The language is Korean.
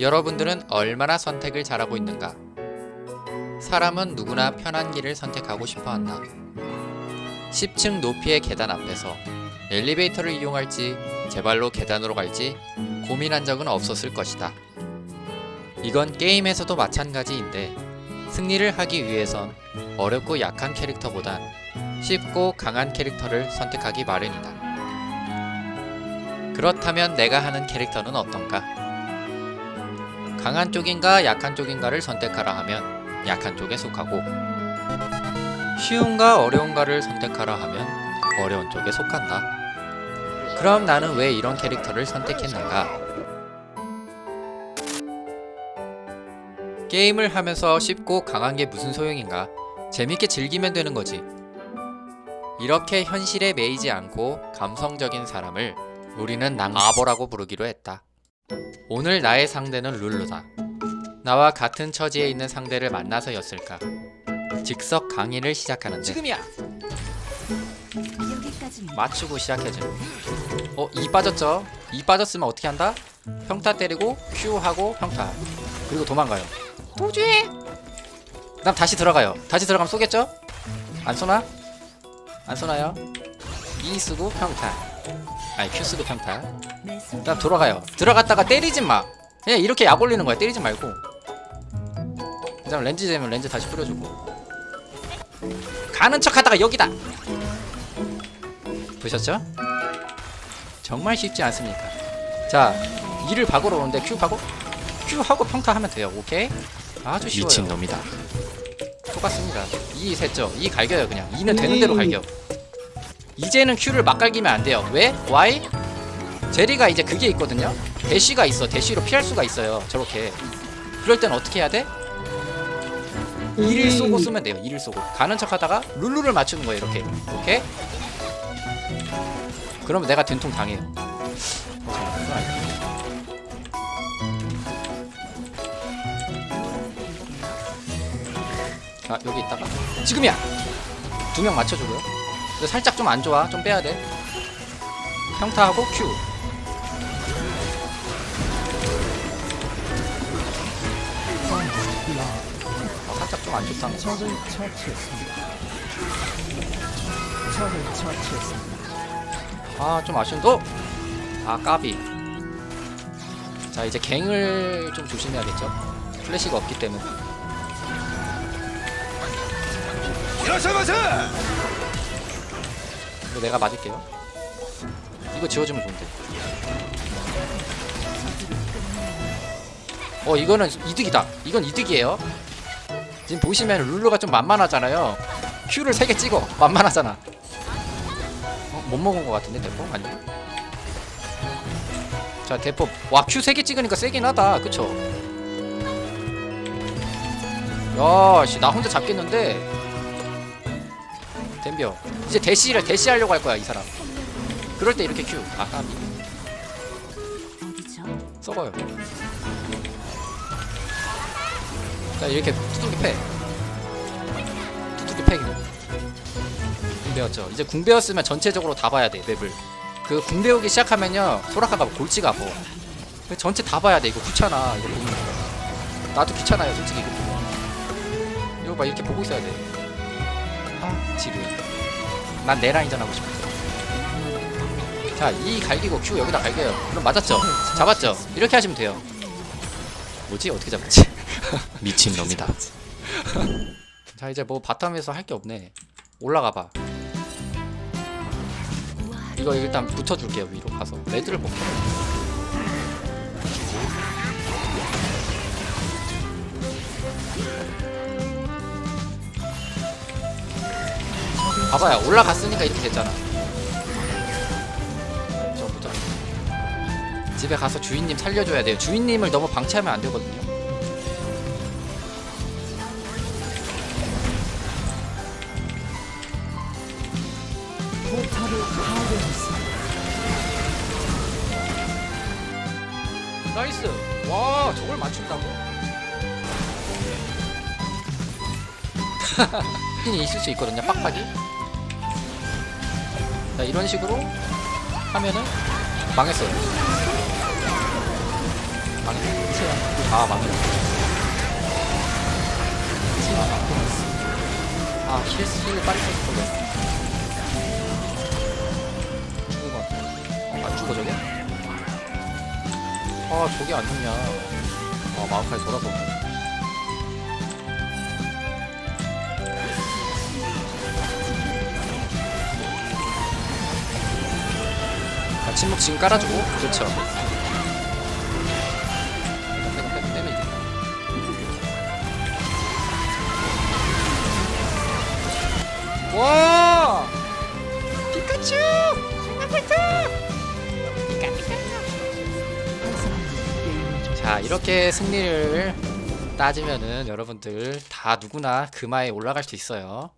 여러분들은 얼마나 선택을 잘하고 있는가? 사람은 누구나 편한 길을 선택하고 싶어 한다. 10층 높이의 계단 앞에서 엘리베이터를 이용할지 제 발로 계단으로 갈지 고민한 적은 없었을 것이다. 이건 게임에서도 마찬가지인데 승리를 하기 위해선 어렵고 약한 캐릭터보단 쉽고 강한 캐릭터를 선택하기 마련이다. 그렇다면 내가 하는 캐릭터는 어떤가? 강한 쪽인가 약한 쪽인가를 선택하라 하면 약한 쪽에 속하고 쉬운가 어려운가를 선택하라 하면 어려운 쪽에 속한다. 그럼 나는 왜 이런 캐릭터를 선택했는가? 게임을 하면서 쉽고 강한 게 무슨 소용인가? 재밌게 즐기면 되는 거지. 이렇게 현실에 매이지 않고 감성적인 사람을 우리는 낭아버라고 부르기로 했다. 오늘 나의 상대는 룰루다. 나와 같은 처지에 있는 상대를 만나서였을까? 즉석 강의를 시작하는데 지금이야! 여기까지입니다. 맞추고 시작해줘. 어, 이 빠졌죠? 이 빠졌으면 어떻게 한다? 평타 때리고 Q 하고 평타. 그리고 도망가요. 도주해! 그다음 다시 들어가요. 다시 들어가면 쏘겠죠? 안 쏘나? 안 쏘나요? E 쓰고 평타. 아니 Q 쓰고 평타. 그다음 돌아가요. 들어갔다가 때리지 마. 그냥 이렇게 약 올리는 거야. 때리지 말고. 그 다음 렌즈 되면 렌즈 다시 뿌려주고. 가는 척 하다가 여기다. 보셨죠? 정말 쉽지 않습니까? 자, 이를 박으러 오는데 Q 박고 Q 하고 평타 하면 돼요. 오케이? 아주 쉬워요. 미친 놈이다. 똑같습니다. 2 셌죠? 2 갈겨요 그냥 2는 되는 대로 갈겨 이제는 Q를 막 갈기면 안 돼요 왜? Why? 제리가 이제 그게 있거든요. 대쉬가 있어. 대쉬로 피할 수가 있어요. 저렇게. 그럴 땐 어떻게 해야 돼? 2를 쏘고 쓰면 돼요. 2를 쏘고. 가는 척 하다가 룰루를 맞추는 거예요. 이렇게. 오케이? 그러면 내가 된통 당해요. 자 여기 있다가. 지금이야. 두 명 맞춰주고요. 근데 살짝 좀 안 좋아. 좀 빼야 돼. 평타하고 Q 좀안 좋다 적을 처치했습니다. 적을 처치했습니다. 아 좀 아쉬운데? 아 까비. 자 이제 갱을 좀 조심해야겠죠? 플래시가 없기 때문에. 이거 내가 맞을게요. 이거 지워주면 좋은데. 어 이거는 이득이다. 이건 이득이에요 지금 보시면 룰루가 좀 만만하잖아요. Q를 3개 찍어. 만만하잖아. 어, 못 먹은 것 같은데 대포? 아니야? 자 대포. 와 Q 3개 찍으니까 세긴 하다. 그쵸? 야씨 나 혼자 잡겠는데? 덤벼. 이제 대시를 대시하려고 할 거야 이 사람. 그럴 때 이렇게 Q. 아 까비. 어디죠? 썩어요 자 이렇게 두들기 패. 두들기 패 그냥 궁 배웠죠. 이제 궁 배웠으면 전체적으로 다 봐야 돼 맵을. 그 궁 배우기 시작하면요 소라카가 골치가 아파 그 전체 다 봐야 돼 이거 귀찮아 이거 보는 거 나도 귀찮아요 솔직히 이거 보면. 이거 봐 이렇게 보고 있어야 돼아 지루해 난 내 라인전 하고 싶어. 자 이 갈기고 Q 여기다 갈겨요. 그럼 맞았죠? 잡았죠? 이렇게 하시면 돼요. 뭐지? 어떻게 잡았지 미친 놈이다. 자 이제 뭐 바텀에서 할 게 없네. 올라가 봐. 이거 일단 붙어줄게요 위로 가서. 레드를 볼게 봐봐요 올라갔으니까 이렇게 됐잖아. 저 보자. 집에 가서 주인님 살려줘야 돼요. 주인님을 너무 방치하면 안 되거든요 나이스 와 저걸 맞춘다고? 핀이 있을 수 있거든요 빡빡이 자 이런 식으로 하면은 망했어요. 제압되었습니다. 아 망했네. 아 힐스 빨리 쳤을 아 저게 안 죽냐? 아 마우카이 돌아보네. 자, 침묵 지금 깔아주고 그렇죠. 자, 이렇게 승리를 따지면은 여러분들 다 누구나 금화에 올라갈 수 있어요.